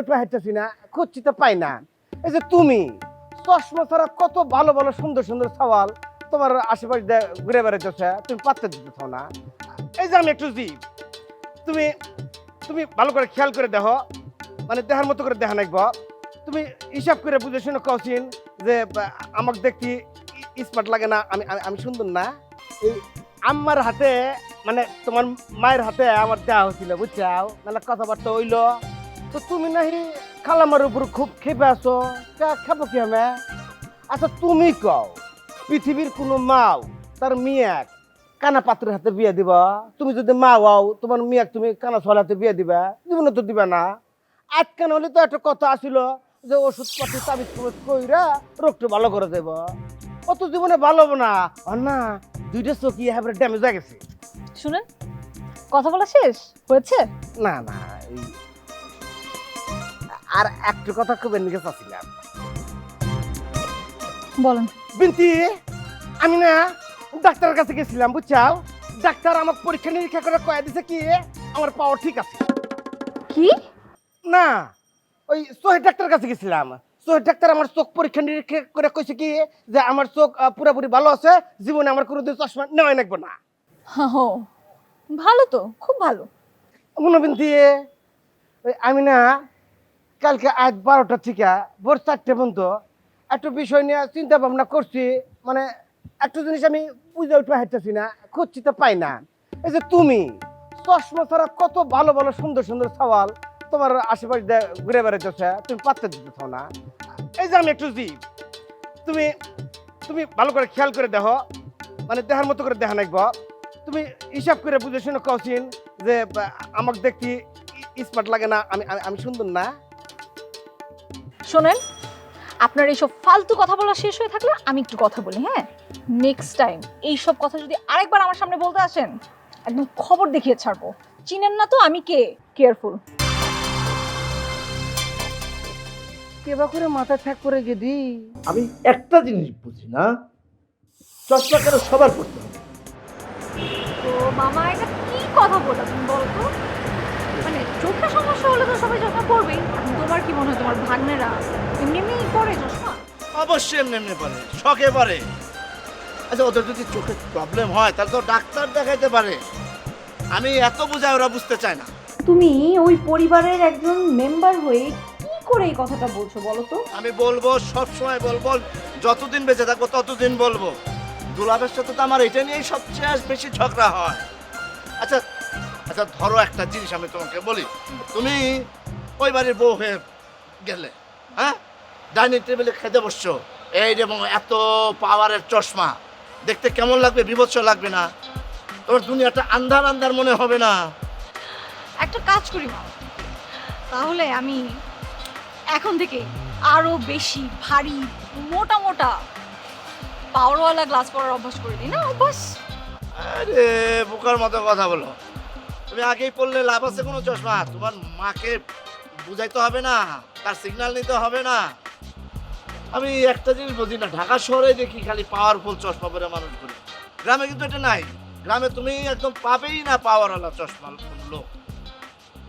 উঠে হাঁটতেছি না খুঁজছি পাই না। এই যে তুমি, চশমা ছাড়া কত ভালো ভালো সুন্দর সুন্দর সওয়াল তোমার আশেপাশে ঘুরে বেড়াইতেছে, তুমি পাত্তা দিতেছ না। এই যে আমি একটু জীব তুমি তুমি ভালো করে খেয়াল করে দেখো মানে দেহার মতো করে দেখা নাকব তুমি হিসাব করে বুঝে শুনে কছিন যে, আমাকে দেখতে স্মার্ট লাগে না, আমি, আমি- আমি সুন্দর না। এই আমার হাতে মানে তোমার মায়ের হাতে আমার দেওয়া হয়েছিল, বুঝছাও? মানে কথাবার্তা হইল। তো তুমি নাহি খালামার উপর খুব খেপে আছো খাব কি আমি? আচ্ছা তুমি কও পৃথিবীর কোনো মাও তার মিয়াক কানা পাত্রের হাতে বিয়ে দিবা? তুমি যদি মা হও তোমার মিয়াক তুমি কানা ছল হাতে বিয়ে দিবা? জীবনে তো দিবা না। আজকান হলে তো একটা কথা আসিল যে ওষুধ পাতি তাবিজ কুবিজ কইরা রোগটা ভালো করে দেব। অত জীবনে ভালো হবে না। না দুইটা চোখি একেবারে ড্যামেজ হয়ে গেছে। শুনেন কথা বলা শেষ? হয়েছে? না না এই আর একটা কথা খুব এদিকে চাচ্ছিলাম বলেন। বিনতি আমি না ডাক্তারের কাছে গেছিলাম বুঝছাও? ডাক্তার আমার পরীক্ষা নিরীক্ষা করে কয়ে দিছে কি আমার পাওয়ার ঠিক আছে। কি? না ওই সোহেব ডাক্তারের কাছে গেছিলাম। সোহেব ডাক্তার আমার চোখ পরীক্ষা নিরীক্ষা করে কইছে কি যে আমার চোখ পুরোপুরি ভালো আছে জীবনে আমার কোনো দিন চশমা নেওয়াই লাগবে না। ভালো তো খুব ভালো। মনোবিন্দি ওই আমি না কালকে আজ বারোটা থেকে ভোর চারটে পর্যন্ত একটা বিষয় নিয়ে চিন্তা ভাবনা করছি। মানে একটা জিনিস আমি বুঝে উঠে হাঁটতেছি না, খুঁজছি তো পাই না। এই যে তুমি, চশমা ছাড়া কত ভালো ভালো সুন্দর সুন্দর সওয়াল তোমার আশেপাশে ঘুরে বেড়াইতেছে, তুমি পাত্তা দিতেছ না। এই যে আমি একটু জীব তুমি তুমি ভালো করে খেয়াল করে দেখো মানে দেহার মতো করে দেখা নাকব তুমি হিসাব করে বুঝে শুনে কছিন যে আমাকে দেখতে স্মার্ট লাগে না আমি- আমি সুন্দর না। শোনেন আপনার এইসব ফালতু কথা বলা শেষ হয়ে থাকলে আমি একটু কথা বলি হ্যাঁ? নেক্সট টাইম এইসব কথা যদি আরেকবার আমার সামনে বলতে আসেন একদম খবর দেখিয়ে ছাড়বো। চিনেন না তো আমি কে? কেয়ারফুল কেবা করে মাথায় ঠ্যাক করে গেদি? আমি একটা জিনিস বুঝি না চশমা কেন সবার পড়তে হবে? তো মামা এটা কি কথা বললা তুমি বলো তো মানে চোখের সমস্যা হলে তো সবাই চশমা পরবেই তোমার কি মনে হয় তোমার ভাগ্নেরা এমনি এমনি পরে চশমা অবশ্যই এমনি এমনি পারে শখে পারে আচ্ছা ওদের যদি চোখের প্রবলেম হয় তাহলে তো ডাক্তার দেখাইতে পারে। আমি এত বুঝাই ওরা বুঝতে চায় না। তুমি ওই পরিবারের একজন মেম্বার হয়ে কি করে এই কথাটা বলছো বলো তো? আমি বলব সব সময় বলব যতদিন বেঁচে থাকব ততদিন বলব। দুলাভের সাথে তো আমার এটা নিয়েই সবচেয়ে বেশি ঝগড়া হয়। আচ্ছা আচ্ছা ধরো একটা জিনিস আমি তোমাকে বলি। তুমি ওই বাড়ির বউ হয়ে গেলে হ্যাঁ? ডাইনিং টেবিলে খেতে বসছো। এই এবং এত পাওয়ারের চশমা। দেখতে কেমন লাগবে বিভৎস লাগবে না। তোমার দুনিয়াটা আন্ধার আন্ধার মনে হবে না। একটা কাজ করি মা। তাহলে আমি এখন থেকে আরও বেশি ভারী মোটা মোটা পাওয়ারওয়ালা গ্লাস পরার অভ্যাস করে দিই না? অভ্যাস। আরে বোকার মতো কথা বলো। তুমি আগেই পড়লে লাভ আছে কোনো চশমা? তোমার মাকে বুঝাইতে হবে না, তার সিগন্যাল নিতে হবে না। আমি একটা জিনিস বুঝি না, ঢাকা শহরে দেখি খালি পাওয়ারফুল চশমা পরে মানুষ গ্রামে কিন্তু এটা নাই। গ্রামে তুমি একদম পাবেই না পাওয়ারওয়ালা চশমা লোক।